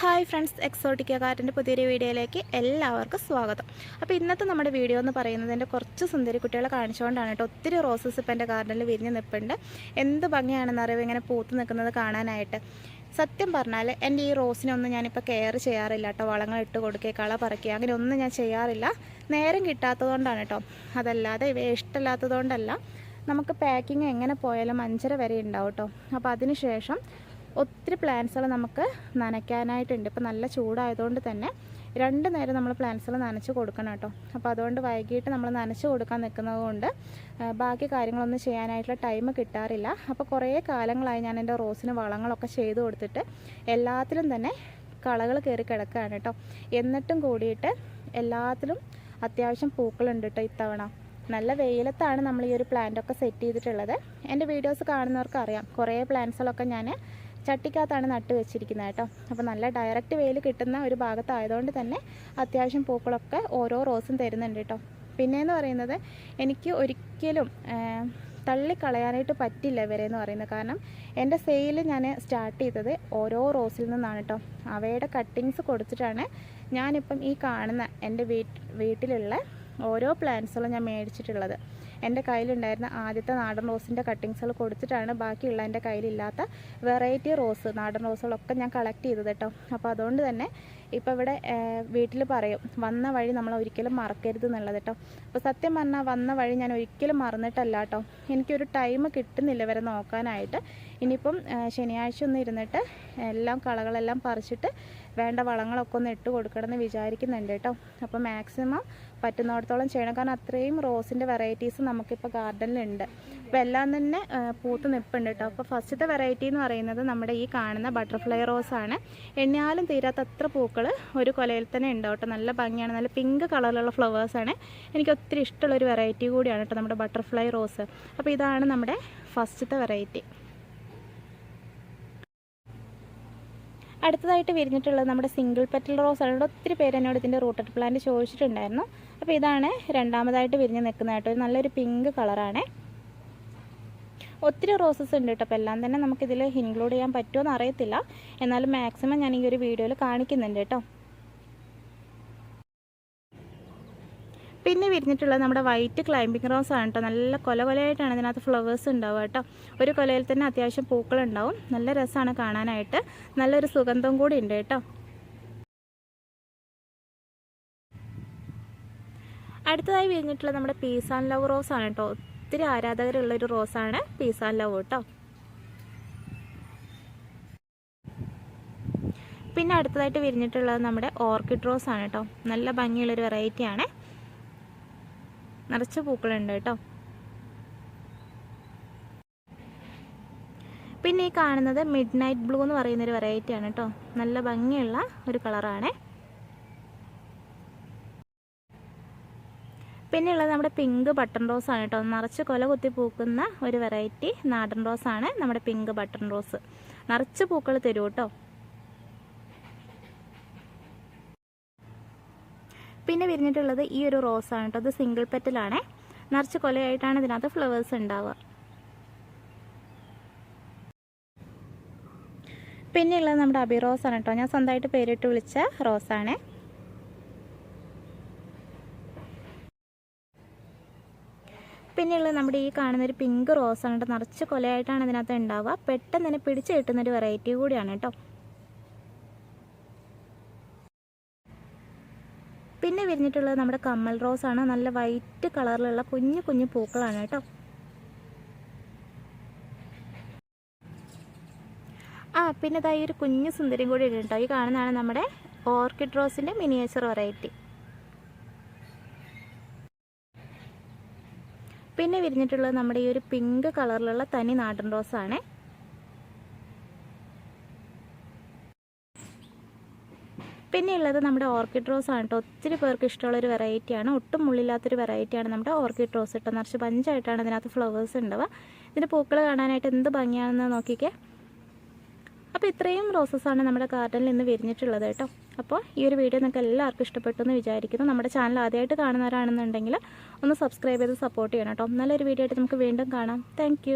Hi friends Exotica കാറ്റിന്റെ പുതിയൊരു വീഡിയോയിലേക്ക് എല്ലാവർക്കും സ്വാഗതം. അപ്പോൾ ഇന്നത്തെ നമ്മുടെ വീഡിയോ എന്ന് പറയുന്നത് എന്റെ കുറച്ച് സുന്ദരി കുട്ടികളെ കാണിച്ചുകൊണ്ടാണ് കേട്ടോ. ഒത്തിരി റോസസ് ഇപ്പം എന്റെ ഗാർഡനിൽ വിരിഞ്ഞ് നിൽപ്പുണ്ട്. എന്ത് ഭംഗിയാണെന്ന് അറിവ് ഇങ്ങനെ പൂത്ത് നിൽക്കുന്നത് കാണാനായിട്ട്. സത്യം പറഞ്ഞാൽ എന്റെ ഈ റോസിനൊന്നും ഞാനിപ്പോൾ കെയർ ചെയ്യാറില്ല കേട്ടോ. വളങ്ങൾ ഇട്ട് കൊടുക്കുക കള പറിക്കുക. അങ്ങനെ ഒന്നും ഞാൻ ചെയ്യാറില്ല. നേരം കിട്ടാത്തതുകൊണ്ടാണ് കേട്ടോ. അതല്ലാതെ ഇവയെ ഇഷ്ടമില്ലാത്തതുകൊണ്ടല്ല. നമുക്ക് പാക്കിങ് എങ്ങനെ പോയാലും അഞ്ചര വരെ ഉണ്ടാവും കേട്ടോ. അപ്പോൾ അതിന് ശേഷം ഒത്തിരി പ്ലാന്റ്സുകൾ നമുക്ക് നനയ്ക്കാനായിട്ടുണ്ട്. ഇപ്പോൾ നല്ല ചൂടായതുകൊണ്ട് തന്നെ രണ്ട് നേരം നമ്മൾ പ്ലാന്റ്സുകൾ നനച്ച് കൊടുക്കണം കേട്ടോ. അപ്പോൾ അതുകൊണ്ട് വൈകിട്ട് നമ്മൾ നനച്ച് കൊടുക്കാൻ നിൽക്കുന്നത് കൊണ്ട് ബാക്കി കാര്യങ്ങളൊന്നും ചെയ്യാനായിട്ടുള്ള ടൈം കിട്ടാറില്ല. അപ്പോൾ കുറേ കാലങ്ങളായി ഞാൻ എന്റെ റോസിന് വളങ്ങളൊക്കെ ചെയ്ത് കൊടുത്തിട്ട് എല്ലാത്തിലും തന്നെ കളകൾ കയറി കിടക്കുകയാണ് കേട്ടോ. എന്നിട്ടും കൂടിയിട്ട് എല്ലാത്തിലും അത്യാവശ്യം പൂക്കളുണ്ട് കേട്ടോ ഇത്തവണ. നല്ല വെയിലത്താണ് നമ്മൾ ഈ ഒരു പ്ലാന്റ് ഒക്കെ സെറ്റ് ചെയ്തിട്ടുള്ളത്. എന്റെ വീഡിയോസ് കാണുന്നവർക്ക് അറിയാം കുറേ പ്ലാന്റ്സുകളൊക്കെ ഞാൻ ചട്ടിക്കകത്താണ് നട്ട് വെച്ചിരിക്കുന്നത് കേട്ടോ. അപ്പോൾ നല്ല ഡയറക്റ്റ് വെയിൽ കിട്ടുന്ന ഒരു ഭാഗത്തായതുകൊണ്ട് തന്നെ അത്യാവശ്യം പൂക്കളൊക്കെ ഓരോ റോസും തരുന്നുണ്ട് കേട്ടോ. പിന്നെയെന്ന് പറയുന്നത് എനിക്ക് ഒരിക്കലും തള്ളിക്കളയാനായിട്ട് പറ്റില്ല ഇവരെ എന്ന് പറയുന്നത്. കാരണം എന്റെ സെയിൽ ഞാൻ സ്റ്റാർട്ട് ചെയ്തത് ഓരോ റോസിൽ നിന്നാണ് കേട്ടോ. അവയുടെ കട്ടിങ്സ് കൊടുത്തിട്ടാണ് ഞാനിപ്പം ഈ കാണുന്ന എന്റെ വീട്ടിലുള്ള ഓരോ പ്ലാന്റ്സുകളും ഞാൻ മേടിച്ചിട്ടുള്ളത്. എന്റെ കയ്യിലുണ്ടായിരുന്ന ആദ്യത്തെ നാടൻ റോസിന്റെ കട്ടിങ്സുകൾ കൊടുത്തിട്ടാണ് ബാക്കിയുള്ള എന്റെ കയ്യിലില്ലാത്ത വെറൈറ്റി റോസ് നാടൻ റോസുകളൊക്കെ ഞാൻ കളക്ട് ചെയ്തത് കേട്ടോ. അപ്പോൾ അതുകൊണ്ട് തന്നെ ഇപ്പോൾ ഇവിടെ വീട്ടിൽ പറയും വന്ന വഴി നമ്മൾ ഒരിക്കലും മറക്കരുത് എന്നുള്ളത് കേട്ടോ അപ്പോൾ സത്യം പറഞ്ഞാൽ വന്ന വഴി ഞാൻ ഒരിക്കലും മറന്നിട്ടല്ല കേട്ടോ എനിക്കൊരു ടൈം കിട്ടുന്നില്ല ഇവരെ നോക്കാനായിട്ട്. ഇനിയിപ്പം ശനിയാഴ്ച ഒന്ന് ഇരുന്നിട്ട് എല്ലാം കളകളെല്ലാം പറിച്ചിട്ട് വേണ്ട വളങ്ങളൊക്കെ ഒന്ന് ഇട്ട് കൊടുക്കണമെന്ന് വിചാരിക്കുന്നുണ്ട് കേട്ടോ അപ്പോൾ മാക്സിമം പറ്റുന്നിടത്തോളം ചെയ്യണം. കാരണം അത്രയും റോസിന്റെ വെറൈറ്റീസ് നമുക്കിപ്പോൾ ഗാർഡനിലുണ്ട് അപ്പോൾ എല്ലാം തന്നെ പൂത്ത് നിൽപ്പുണ്ട് കേട്ടോ അപ്പോൾ ഫസ്റ്റത്തെ വെറൈറ്റി എന്ന് പറയുന്നത് നമ്മുടെ ഈ കാണുന്ന ബട്ടർഫ്ലൈ റോസാണ് എണ്ണിയാലും തീരാത്ത അത്ര പൂക്കൾ ഒരു കൊലയിൽ തന്നെ ഉണ്ട് കേട്ടോ. നല്ല ഭംഗിയാണ്. നല്ല പിങ്ക് കളറിലുള്ള ഫ്ലവേഴ്സാണ് എനിക്ക് ഒത്തിരി ഇഷ്ടമുള്ളൊരു വെറൈറ്റി കൂടിയാണ് കേട്ടോ നമ്മുടെ ബട്ടർഫ്ലൈ റോസ് അപ്പോൾ ഇതാണ് നമ്മുടെ ഫസ്റ്റത്തെ വെറൈറ്റി അടുത്തതായിട്ട് വിരിഞ്ഞിട്ടുള്ളത് നമ്മുടെ സിംഗിൾ പെറ്റൽ റോസ് ആണ്. ഒത്തിരി പേര് എന്നോട് ഇതിന്റെ റൂട്ടഡ് പ്ലാന്റ് ചോദിച്ചിട്ടുണ്ടായിരുന്നു. അപ്പോൾ ഇതാണ് രണ്ടാമതായിട്ട് വിരിഞ്ഞ് നിൽക്കുന്നതായിട്ട് ഒരു നല്ലൊരു പിങ്ക് കളറാണ് ഒത്തിരി റോസസ് ഉണ്ട് കേട്ടോ. അപ്പോൾ എല്ലാം തന്നെ നമുക്കിതിൽ ഇൻക്ലൂഡ് ചെയ്യാൻ പറ്റുമോ അറിയത്തില്ല. എന്നാലും മാക്സിമം ഞാൻ ഈ ഒരു വീഡിയോയിൽ കാണിക്കുന്നുണ്ട് കേട്ടോ. പിന്നെ വിരിഞ്ഞിട്ടുള്ളത് നമ്മുടെ വൈറ്റ് ക്ലൈമ്പിംഗ് റോസ് ആണ് കേട്ടോ. നല്ല കൊല കൊലയായിട്ടാണ് ഇതിനകത്ത് ഫ്ലവേഴ്സ് ഉണ്ടാവുക കേട്ടോ. ഒരു കൊലയിൽ തന്നെ അത്യാവശ്യം പൂക്കളുണ്ടാവും നല്ല രസമാണ് കാണാനായിട്ട്. നല്ലൊരു സുഗന്ധം കൂടി ഉണ്ട് കേട്ടോ. അടുത്തതായി വിരിഞ്ഞിട്ടുള്ളത് നമ്മുടെ പീസ് ആൻഡ് ലവ് റോസ് ആണ് കേട്ടോ. ഒത്തിരി ആരാധകരുള്ള ഒരു റോസാണ് പീസ് ആൻഡ് ലവ് കേട്ടോ. പിന്നെ അടുത്തതായിട്ട് വിരിഞ്ഞിട്ടുള്ളത് നമ്മുടെ ഓർക്കിഡ് റോസ് ആണ് കേട്ടോ. നല്ല ഭംഗിയുള്ളൊരു വെറൈറ്റിയാണ് നിറച്ച് പൂക്കളുണ്ട് കേട്ടോ. പിന്നെ ഈ കാണുന്നത് മിഡ് നൈറ്റ് ബ്ലൂ എന്ന് പറയുന്നൊരു വെറൈറ്റിയാണ് കേട്ടോ. നല്ല ഭംഗിയുള്ള ഒരു കളറാണ് പിന്നെ ഉള്ളത് നമ്മുടെ പിങ്ക് ബട്ടൺ റോസ് ആണ് കേട്ടോ. നിറച്ച് കൊല കുത്തി പൂക്കുന്ന ഒരു വെറൈറ്റി നാടൻ റോസ് ആണ് നമ്മുടെ പിങ്ക് ബട്ടൺ റോസ്. നിറച്ച് പൂക്കൾ തരും കേട്ടോ. പിന്നെ വിരിഞ്ഞിട്ടുള്ളത് ഈ ഒരു റോസ് ആണ് കേട്ടോ. ഇത് സിംഗിൾ പെറ്റലാണേ. നിറച്ച് കൊലയായിട്ടാണ് ഇതിനകത്ത് ഫ്ലവേഴ്സ് ഉണ്ടാവുക. പിന്നെ ഉള്ളത് നമ്മുടെ അബി റോസ് ആണ് കേട്ടോ. ഞാൻ സ്വന്തമായിട്ട് പേരിട്ട് വിളിച്ച റോസാണ് പിന്നെയുള്ളത് നമ്മുടെ ഈ കാണുന്ന ഒരു പിങ്ക് റോസ് ആണ് കേട്ടോ. നിറച്ച് കൊലയായിട്ടാണ് ഇതിനകത്ത് ഉണ്ടാവുക. പെട്ടെന്ന് തന്നെ പിടിച്ച് കിട്ടുന്ന ഒരു വെറൈറ്റി കൂടിയാണ് കേട്ടോ. പിന്നെ വിരിഞ്ഞിട്ടുള്ളത് നമ്മുടെ കമ്മൽ റോസ് ആണ്. നല്ല വൈറ്റ് കളറിലുള്ള കുഞ്ഞു കുഞ്ഞു പൂക്കളാണ് കേട്ടോ. ആ പിന്നെ ഇതായി ഒരു കുഞ്ഞു സുന്ദരിയും കൂടി ഇടുന്നുണ്ടോ ഈ കാണുന്നതാണ് നമ്മുടെ ഓർക്കിഡ് റോസിന്റെ മിനിയേച്ചർ വെറൈറ്റി പിന്നെ വിരിഞ്ഞിട്ടുള്ളത് നമ്മുടെ ഈ ഒരു പിങ്ക് കളറിലുള്ള തനി നാടൻ റോസാണ്. പിന്നെ ഉള്ളത് നമ്മുടെ ഓർക്കിഡ് റോസ് ആണ് കേട്ടോ. ഒത്തിരി പേർക്ക് ഇഷ്ടമുള്ള ഒരു വെറൈറ്റിയാണ്. ഒട്ടും മുള്ളില്ലാത്തൊരു വെറൈറ്റിയാണ് നമ്മുടെ ഓർക്കിഡ് റോസ് കേട്ടോ. നിറച്ച് പഞ്ചായിട്ടാണ് ഇതിനകത്ത് ഫ്ലവേഴ്സ് ഉണ്ടാവുക ഇതിന്റെ പൂക്കൾ കാണാനായിട്ട് എന്ത് ഭംഗിയാണെന്ന് നോക്കിക്കേ. അപ്പോൾ ഇത്രയും റോസസാണ് നമ്മുടെ ഗാർഡനിൽ ഇന്ന് വിരിഞ്ഞിട്ടുള്ളത് കേട്ടോ. അപ്പോൾ ഈ ഒരു വീഡിയോ നിങ്ങൾക്ക് എല്ലാവർക്കും ഇഷ്ടപ്പെട്ടു എന്ന് വിചാരിക്കുന്നു. നമ്മുടെ ചാനൽ ആദ്യമായിട്ട് കാണുന്നവരാണെന്നുണ്ടെങ്കിൽ ഒന്ന് സബ്സ്ക്രൈബ് ചെയ്ത് സപ്പോർട്ട് ചെയ്യണം കേട്ടോ. നല്ലൊരു വീഡിയോ ആയിട്ട് നമുക്ക് വീണ്ടും കാണാം. താങ്ക്